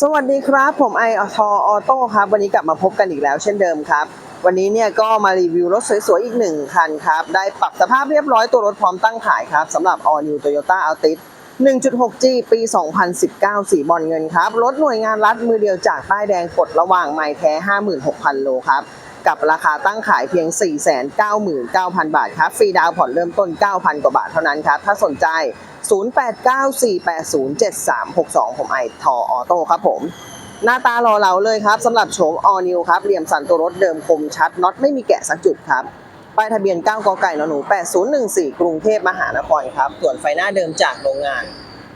สวัสดีครับ ผมไออทออโต้ครับ วันนี้กลับมาพบกันอีกแล้วเช่นเดิมครับ วันนี้เนี่ยก็มารีวิวรถสวยๆ อีกหนึ่งคันครับ ได้ปรับสภาพเรียบร้อยตัวรถพร้อมตั้งขายครับสำหรับ All New Toyota Altis 1.6G ปี 2019 สีบอลเงินครับ รถหน่วยงานรัฐมือเดียวจากป้ายแดงกดระหว่างไม่แท้ 56,000 โลครับ กับราคาตั้งขายเพียง 499,000 บาทครับ ฟรีดาวผ่อนเริ่มต้น 9,000 กว่าบาทเท่านั้นครับ ถ้าสนใจ 0894807362 ผมไอทอออโต้ครับผม หน้าตารอเราเลยครับสำหรับโฉม All New ครับเหลี่ยมสันตัวรถเดิมคมชัดน็อตไม่มีแกะสักจุดครับป้ายทะเบียน 9 กไก่นหนู 8014 กรุงเทพมหานครครับ ส่วนไฟหน้าเดิมจากโรงงาน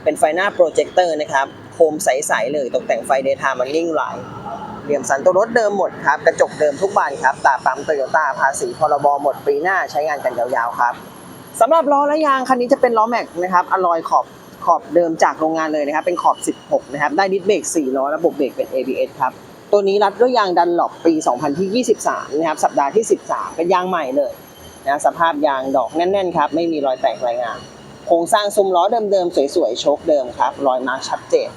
เป็นไฟหน้าโปรเจคเตอร์นะครับ โคมใส ๆ เลยตกแต่งไฟเดทม์มันนิ่งไหลเหลี่ยมสันตัวรถเดิมหมดครับ กระจกเดิมทุกบานครับ ตาปั๊มโตโยต้าภาษีพรบหมดปีหน้าใช้งานกันยาวๆครับ สำหรับล้อและยางคันนี้จะเป็นล้อแม็กนะครับอลอยขอบขอบเดิมจากโรงงานเลยนะครับ เป็นขอบ 16 นะครับ ได้ดิสเบรก4ล้อระบบเบรกเป็น ABS ครับ ตัวนี้รัดด้วยยางดันหลบปี 2023 นะครับ สัปดาห์ที่ 13 เป็นยางใหม่เลยนะสภาพยางดอกแน่นๆครับ ไม่มีรอยแตกรายงาน โครงสร้างซุ้มล้อเดิมๆ สวยๆ โชคเดิมครับ รอยมาร์คชัดเจน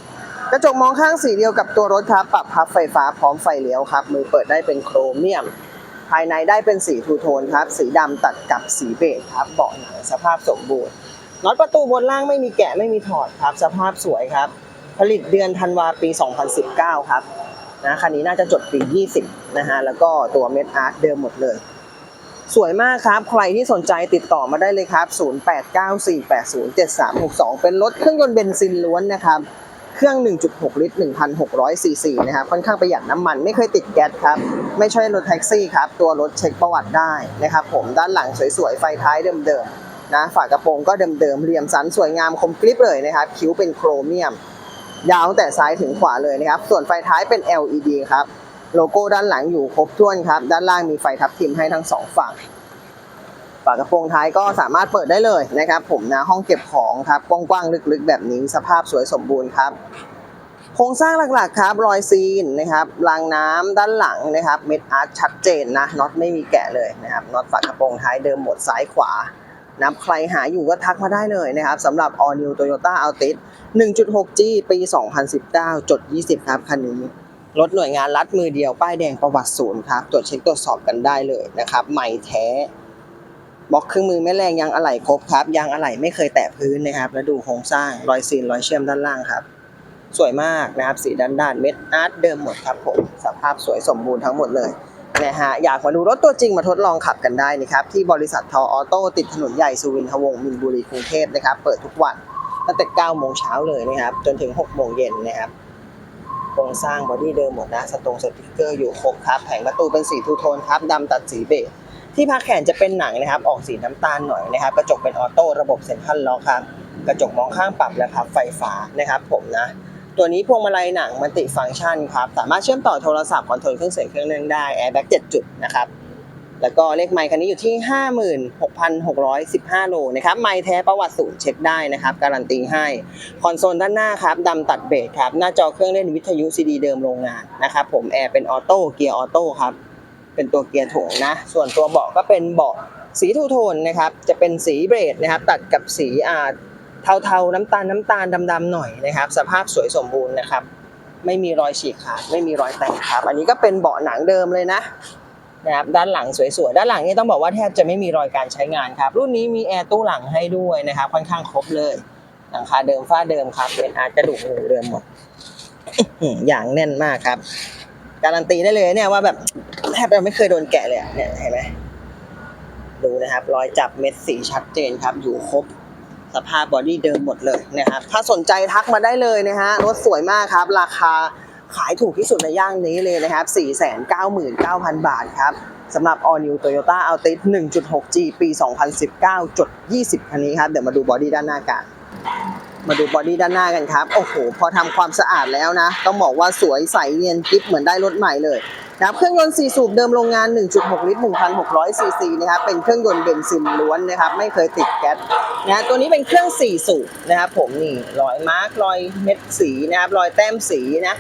กระจกมองข้างสีเดียวกับตัวรถครับ ปรับพับไฟฟ้าพร้อมไฟเลี้ยวครับ มือเปิดได้เป็นโครเมียมายในได้เป็นสีทูโทนครับ สีดำตัดกับสีเบจครับ เบาะหนังสภาพสมบูรณ์น็อตประตูบนล่างไม่มีแกะไม่มีถอดครับ สภาพสวยครับ ผลิตเดือนธันวาปี 2019 ครับนะคันนี้น่าจะจดปี 20 นะฮะ แล้วก็ตัวเม็ดอาร์ตเดิมหมดเลย สวยมากครับ ใครที่สนใจติดต่อมาได้เลยครับ 0894807362 เป็นรถเครื่องยนต์เบนซินล้วนนะครับ เครื่อง 1.6 ลิตร 1,600 ซีซีนะครับค่อนข้างประหยัดน้ำมันไม่เคยติดแก๊สครับ ไม่ใช่รถแท็กซี่ครับ ตัวรถเช็คประวัติได้นะครับผมด้านหลังสวยๆ ไฟท้ายเดิมๆนะฝากระโปรงก็เดิมๆเหลี่ยมสันสวยงามคมกริบเลยนะครับ คิ้วเป็นโครเมียม ยาวตั้งแต่ซ้ายถึงขวาเลยนะครับ ส่วนไฟท้ายเป็น LED ครับ โลโก้ด้านหลังอยู่ครบถ้วนครับ ด้านล่างมีไฟทับทิมให้ทั้งสองฝั่ง ฝากระโปรงท้ายก็สามารถเปิดได้เลยนะครับ ผมนะห้องเก็บของครับกว้างๆลึกๆ แบบนี้สภาพสวยสมบูรณ์ครับโครงสร้างหลักๆครับรอยซีนนะครับรางน้ำด้านหลังนะครับเม็ดอาร์ตชัดเจนนะน็อตไม่มีแกะเลยนะครับน็อตฝากระโปรงท้ายเดิมหมดซ้ายขวานะใครหาอยู่ก็ทักมาได้เลยนะครับสำหรับ All New Toyota Altis 1.6G ปี 2019 จด 20 ครับคันนี้รถหน่วยงานรัดมือเดียวป้ายแดงประวัติศูนย์ครับตรวจเช็คตรวจสอบกันได้เลยนะครับใหม่แท้ บล็อกเครื่องมือแม่แรงยางอะไหล่ครบครับยางอะไหล่ไม่เคยแตะพื้นนะครับ แล้วดูโครงสร้างรอยซีนรอยเชื่อมด้านล่างครับ สวยมากนะครับสีด้านด้านเม็ดอาร์ตเดิมหมดครับผมสภาพสวยสมบูรณ์ทั้งหมดเลยนะฮะอยากมาดูรถตัวจริงมาทดลองขับกันได้นะครับที่บริษัททอออโต้ติดถนนใหญ่สุวินทวงศ์มินบุรีกรุงเทพนะครับเปิดทุกวันตั้งแต่9โมงเช้าเลยนะครับจนถึง6โมงเย็นนะครับโครงสร้างบอดี้เดิมหมดนะสตรงสติกเกอร์อยู่ครบครับแผงประตูเป็นสีทูโทนครับดำตัดสีเบจ ที่พักแขนจะเป็นหนังนะครับ ออกสีน้ำตาลหน่อยนะครับ กระจกเป็นออโต้ระบบเซ็นทรัลล็อกครับ กระจกมองข้างปรับแล้วครับไฟฟ้านะครับ ผมนะ ตัวนี้พวงมาลัยหนังมัลติฟังก์ชันครับ สามารถเชื่อมต่อโทรศัพท์คอนโทรลเครื่องเสียงเครื่องเล่นได้แอร์แบ็ก7จุดนะครับ แล้วก็เลขไมค์คันนี้อยู่ที่ 56,615 โลนะครับไมค์แท้ประวัติศูนย์เช็คได้นะครับ การันตีให้ คอนโซลด้านหน้าครับดำตัดเบสครับ หน้าจอเครื่องเล่นวิทยุซีดีเดิมโรงงานนะครับ ผมแอร์เป็นออโต้เกียร์ออโต้ครับ เป็นตัวเกียร์ถ่วงนะ ส่วนตัวเบาะก็เป็นเบาะสีทูโทนนะครับ จะเป็นสีเบรดนะครับ ตัดกับสีอ่าเทาๆน้ำตาลน้ำตาลดำๆหน่อยนะครับ สภาพสวยสมบูรณ์นะครับ ไม่มีรอยฉีกขาดไม่มีรอยแตกครับ อันนี้ก็เป็นเบาะหนังเดิมเลยนะนะครับด้านหลังสวยๆ ด้านหลังนี่ต้องบอกว่าแทบจะไม่มีรอยการใช้งานครับ รุ่นนี้มีแอร์ตู้หลังให้ด้วยนะครับ ค่อนข้างครบเลย หลังคาเดิมฝ้าเดิมครับเป็นอาร์กระดูกหมูเดิมหมดอย่างแน่นมากครับ การันตีได้เลยเนี่ยว่าแบบ บจะไม่เคยโดนแกะเลยอะเนี่ยเห็นไหมดูนะครับ รอยจับเม็ดสีชัดเจนครับ อยู่ครบสภาพบอดี้เดิมหมดเลยนะครับ ถ้าสนใจทักมาได้เลยนะฮะรถสวยมากครับ ราคาขายถูกที่สุดในย่างนี้เลยนะครับ 499,000 บาทครับสำหรับ All New Toyota Altis 1.6G ปี 2019 จด 20 คันนี้ครับ เดี๋ยวมาดูบอดี้ด้านหน้ากัน มาดูบอดี้ด้านหน้ากันครับ โอ้โห พอทำความสะอาดแล้วนะ ต้องบอกว่าสวยใสเนียนกิ๊บเหมือนได้รถใหม่เลย นะครับเครื่องยนต์4สูบเดิมโรงงาน 1.6 ลิตร 1,600 ซีซีนะครับเป็นเครื่องยนต์เบนซินล้วนนะครับไม่เคยติดแก๊สนะตัวนี้เป็นเครื่อง 4 สูบนะครับผมนี่รอยมาร์กรอยเม็ดสีนะครับรอยแต้มสีนะ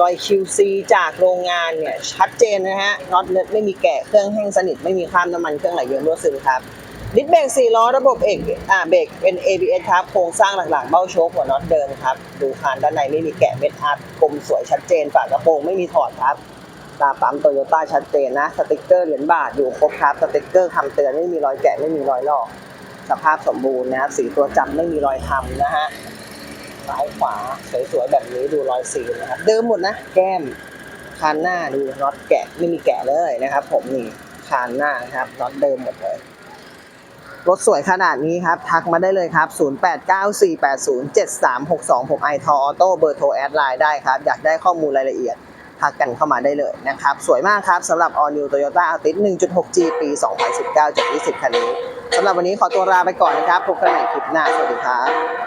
รอย QC จากโรงงานเนี่ยชัดเจนนะฮะน็อตเล็ดไม่มีแกะเครื่องแห้งสนิทไม่มีคราบน้ำมันเครื่องไหลเยิ้มรั่วซึมครับดิสเบรก4ล้อระบบเอกอ่าเบรกเป็น ABS ครับโครงสร้างหลักๆเบ้าโชคหัวน็อตเดิมครับ ดูคานด้านในไม่มีแกะเม็ดอาร์ตกลมสวยชัดเจนฝากระโปรงไม่มีถอดครับ ตาปั๊มโตโยต้าชัดเจนนะ สติกเกอร์เหรียญบาทอยู่ครบครับ สติกเกอร์คำเตือนไม่มีรอยแกะไม่มีรอยลอก สภาพสมบูรณ์นะครับ สีตัวจับไม่มีรอยทำนะฮะ ซ้ายขวาสวยๆแบบนี้ดูรอยสีนะครับ เดิมหมดนะ แก้ม คานหน้าดูน็อตแกะไม่มีแกะเลยนะครับ ผมนี่คานหน้านะครับน็อตเดิมหมดเลยรถสวยขนาดนี้ครับ ทักมาได้เลยครับ 0894807362 ผมไอทอออโต้เบอร์โทรแอดไลน์ได้ครับ อยากได้ข้อมูลรายละเอียด ทักกันเข้ามาได้เลยนะครับ สวยมากครับสำหรับ All New Toyota Altis 1.6G ปี 2019จาก20 คันนี้สำหรับวันนี้ขอตัวลาไปก่อนนะครับ พบกันใหม่คลิปหน้า สวัสดีครับ